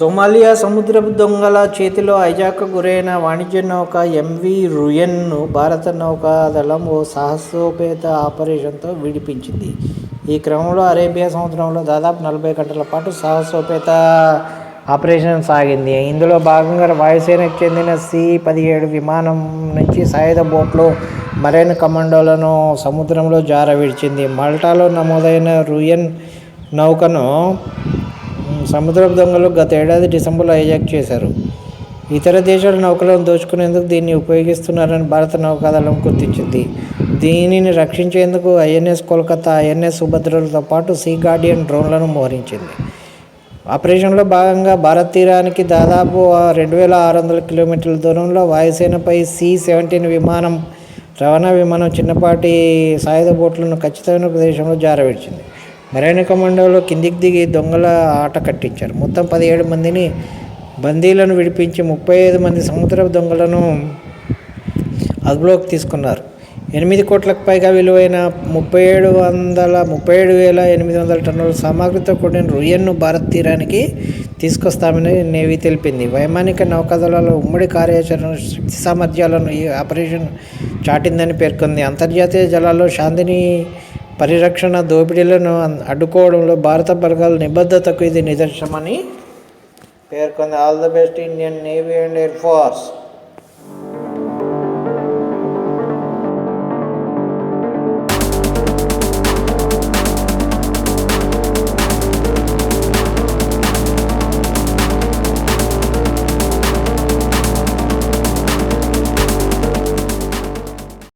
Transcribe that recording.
Somalia సముద్రపు దొంగల చేతిలో ఐజాక్ గురైన వాణిజ్య నౌక ఎంవి రుయన్ను భారత నౌకాదళం ఓ సాహసోపేత ఆపరేషన్తో విడిపించింది. ఈ క్రమంలో అరేబియా సముద్రంలో దాదాపు నలభై గంటల పాటు సాహసోపేత ఆపరేషన్ సాగింది. ఇందులో భాగంగా వాయుసేనకు చెందిన సి పదిహేడు విమానం నుంచి సాయుధ బోట్లు మరైన్ కమాండోలను సముద్రంలో జార విడిచింది మల్టాలో నమోదైన రుయన్ నౌకను సముద్రపు దొంగలు గత ఏడాది డిసెంబర్లో హైజాక్ చేశారు. ఇతర దేశాల నౌకలను దోచుకునేందుకు దీన్ని ఉపయోగిస్తున్నారని భారత నౌకాదళం గుర్తించింది. దీనిని రక్షించేందుకు ఐఎన్ఎస్ కోల్కతా ఐఎన్ఎస్ సుభద్రలతో పాటు సీ గార్డియన్ డ్రోన్లను మోహరించింది. ఆపరేషన్లో భాగంగా భారత్ తీరానికి దాదాపు రెండు వేల ఆరు వందల కిలోమీటర్ల దూరంలో వాయుసేనపై సి సెవెంటీన్ విమానం రవాణా విమానం చిన్నపాటి సాయుధ బోట్లను ఖచ్చితమైన ప్రదేశంలో జారవిడిచింది. మరైన కమాండోలో కిందికి దిగి దొంగల ఆట కట్టించారు. మొత్తం పదిహేడు మందిని బందీలను విడిపించి ముప్పై ఐదు మంది సముద్ర దొంగలను అదుపులోకి తీసుకున్నారు. ఎనిమిది కోట్లకు పైగా విలువైన ముప్పై ఏడు వందల ముప్పై ఏడు వేల ఎనిమిది వందల టన్నుల సామాగ్రితో కూడిన రుయన్ను భారత్ తీరానికి తీసుకొస్తామని నేవీ తెలిపింది. వైమానిక నౌకాదళాల ఉమ్మడి కార్యాచరణ శక్తి సామర్థ్యాలను ఈ ఆపరేషన్ చాటిందని పేర్కొంది. అంతర్జాతీయ జలాల్లో శాంతిని పరిరక్షణ దోపిడీలను అడ్డుకోవడంలో భారత బలగాల నిబద్ధతకు ఇది నిదర్శనమని పేర్కొంది. All the best Indian Navy and Air Force.